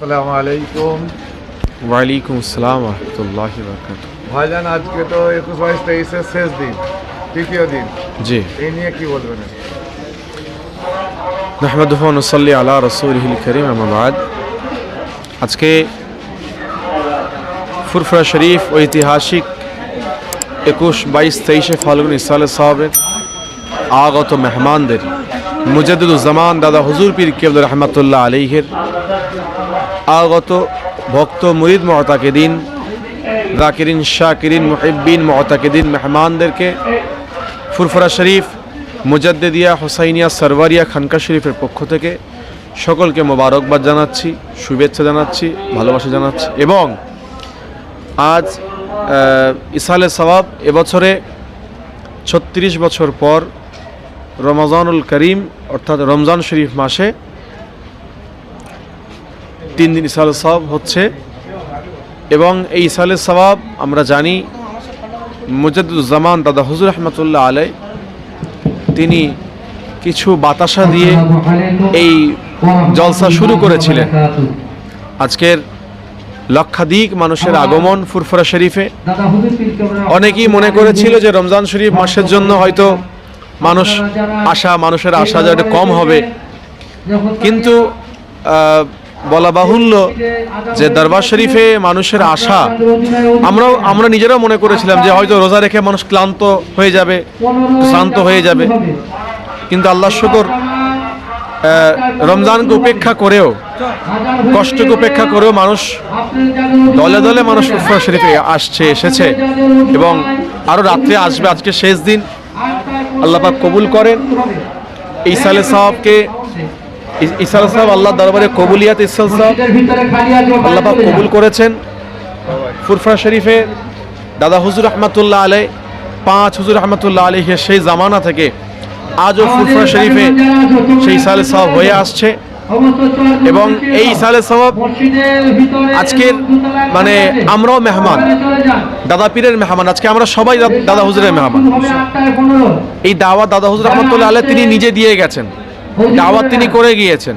আসসালামু আলাইকুম। ওয়ালাইকুম আসসালাম রহমতুল্লাহ বরকাত ভাইজান আজকে তো একুশ বাইশ তেইশের শেষ দিন তৃতীয় দিন। জি। এই নিয়ে কি বলবেন? নাহমাদুহ নসল্লি আলা রসুলহিল করিম আহমাবাদ আজকে ফুরফুরা শরীফ ঐতিহাসিক একুশ বাইশ তেইশে ফাল্গুন ইসাল সাহেবের আগত মেহমানদের মুজাদুজ্জামান দাদা হুজুর পীর কেবল রহমতুল্লাহ আলিহের আগত ভক্ত মুরিদ মহতাকে দিন জাকিরিন, শাকিরিন মহতাকে দিন মেহমানদেরকে ফুরফুরা শরীফ, মুজাদ্দেদিয়া, হোসাইনিয়া, সরওয়ারিয়া, খানকা শরীফের পক্ষ থেকে সকলকে মোবারকবাদ জানাচ্ছি, শুভেচ্ছা জানাচ্ছি, ভালোবাসা জানাচ্ছি এবং আজ ইসালে সওয়াব এবছরে ছত্রিশ বছর পর রমজানুল করিম, অর্থাৎ রমজান শরীফ মাসে তিন দিন ইসালে সওয়াব হচ্ছে এবং এই ইসালে সওয়াব আমরা জানি মুজাদুজ্জামান দাদা হুজুর রহমতুল্লাহ আলাই তিনি কিছু বাতাসা দিয়ে এই জলসা শুরু করেছিলেন। আজকের লক্ষাধিক মানুষের আগমন ফুরফুরা শরীফে। অনেকেই মনে করেছিল যে রমজান শরীফ মাসের জন্য হয়তো মানুষ আশা, মানুষের আশা যেটা কম হবে। কিন্তু বলা বাহুল্য যে দরবার শরীফে মানুষের আশা। আমরাও আমরা নিজেরাও মনে করেছিলাম যে হয়তো রোজা রেখে মানুষ ক্লান্ত হয়ে যাবে শ্রান্ত হয়ে যাবে। কিন্তু আল্লাহ শুকর রমজানকে উপেক্ষা করেও, কষ্টকে উপেক্ষা করেও মানুষ দলে দলে মানুষ শরীফে আসছে, এসেছে এবং আরও রাত্রে আসবে। আজকে শেষ দিন। আল্লাহ কবুল করেন। এই সালে সাহাবকে ইসাল সাহেব আল্লাহ দরবারে কবুলিয়াত ইসাল সাহেব। আল্লাহ কবুল করেছেন। ফুরফুরা শরীফে দাদা হুজুর রহমতুল্লাহ আলাই পাঁচ হুজুর রহমতুল্লাহ আলহের সেই জামানা থেকে আজও ফুরফুরা শরীফে সেই সালে সাহেব হয়ে আসছে। এবং এই সালে সওয়াব আজকের মানে আমরাও মেহমান, দাদা পীরের মেহমান, আজকে আমরা সবাই দাদা হুজুরের মেহমান। এই দাওয়াত দাদা হুজুর রহমতুল্লাহ আলাই তিনি নিজে দিয়ে গেছেন। দাওয়াত তিনি করে গিয়েছেন।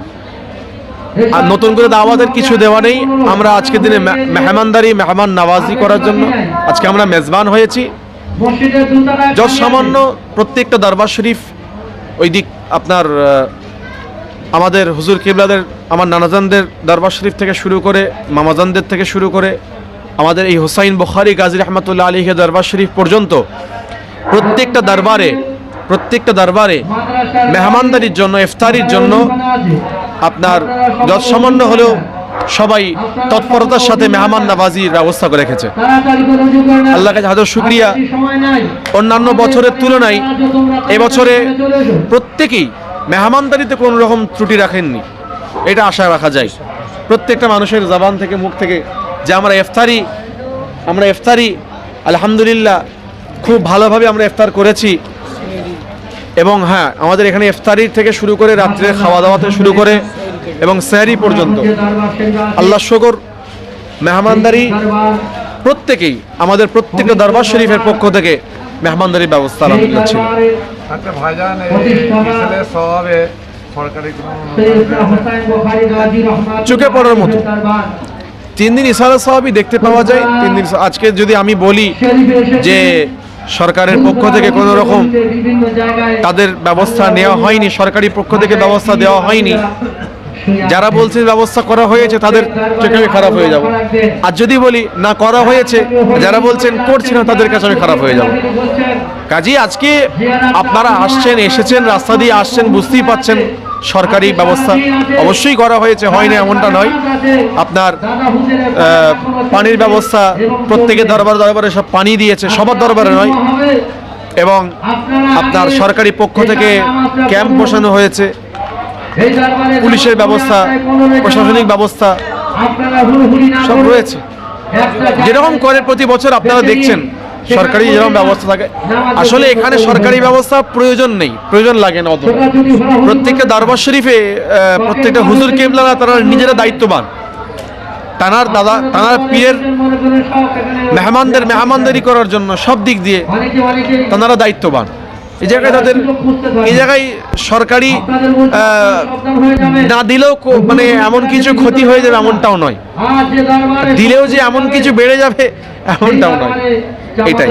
আর নতুন করে দাওয়াতের কিছু দেওয়া নেই। আমরা আজকের দিনে মেহমানদারি মেহমান নওয়াজি করার জন্য আজকে আমরা মেজবান হয়েছি। যত সামান্য প্রত্যেকটা দরবার শরীফ ওই দিক আপনার আমাদের হুজুর কিবলাদের আমার নানাজানদের দরবার শরীফ থেকে শুরু করে মামাজানদের থেকে শুরু করে আমাদের এই হোসাইন বখারি গাজী রহমতুল্লাহ আলীকে দরবার শরীফ পর্যন্ত প্রত্যেকটা দরবারে প্রত্যেকটা দরবারে মেহমানদারির জন্য, ইফতারির জন্য আপনার যত সামান্য হলেও সবাই তৎপরতার সাথে মেহমান নাবাজির ব্যবস্থা করে রেখেছে। আল্লাহ কাছে হাজার শুক্রিয়া। অন্যান্য বছরের তুলনায় এবছরে প্রত্যেকেই মেহমানদারিতে কোনো রকম ত্রুটি রাখেননি। এটা আশা রাখা যায়। প্রত্যেকটা মানুষের জবান থেকে, মুখ থেকে যে আমরা ইফতারি আমরা ইফতারি, আলহামদুলিল্লাহ, খুব ভালোভাবে আমরা ইফতার করেছি। এবং হ্যাঁ আমাদের এখানে ইফতারির থেকে শুরু করে রাত্রে খাওয়া দাওয়া থেকে শুরু করে এবং স্যারি পর্যন্ত। আল্লাহ শকর মেহমানদারি প্রত্যেকেই আমাদের প্রত্যেকটা দরবার শরীফের পক্ষ থেকে মেহমানদারির ব্যবস্থা আলহামদুলিল্লাহ ছিল চোখে পড়ার মতো। তিন দিন ইসারা সাহাবই দেখতে পাওয়া যায়। তিন দিন আজকে যদি আমি বলি যে সরকারের পক্ষ থেকে কোনো রকম তাদের ব্যবস্থা নেওয়া হয়নি, সরকারি পক্ষ থেকে ব্যবস্থা দেওয়া হয়নি। যারা বলছে ব্যবস্থা করা হয়েছে, তাদের চোখে আমি খারাপ হয়ে যাব। আর যদি বলি না করা হয়েছে, যারা বলছেন করছে না, তাদের কাছে আমি খারাপ হয়ে যাব। কাজেই আজকে আপনারা আসছেন, এসেছেন, রাস্তা দিয়ে আসছেন, বুঝতেই পাচ্ছেন সরকারি ব্যবস্থা অবশ্যই করা হয়েছে হয় না এমনটা নয়। আপনার পানির ব্যবস্থা প্রত্যেকের দরবার দরবারে সব পানি দিয়েছে, সবার দরবারে নয়। এবং আপনার সরকারি পক্ষ থেকে ক্যাম্প বসানো হয়েছে। পুলিশের ব্যবস্থা, প্রশাসনিক ব্যবস্থা সব রয়েছে। যেরকম করে প্রতি বছর আপনারা দেখছেন সরকারি যেরকম ব্যবস্থা থাকে আসলে এখানে সরকারি ব্যবস্থা প্রয়োজন নেই প্রয়োজন লাগে না অত প্রত্যেকটা দরবার শরীফে প্রত্যেকটা হুজুর কেবলারা তারা নিজেরা দায়িত্ববান। তানার দাদা তানার পীরের মেহমানদের মেহমানদারি করার জন্য সব দিক দিয়ে তানারা দায়িত্ববান। এই জায়গায় তাদের এই জায়গায় সরকারি না দিলেও মানে এমন কিছু ক্ষতি হয়ে যাবে এমনটাও নয়। দিলেও দিলেও যে এমন কিছু বেড়ে যাবে এমনটাও নয়। এটাই।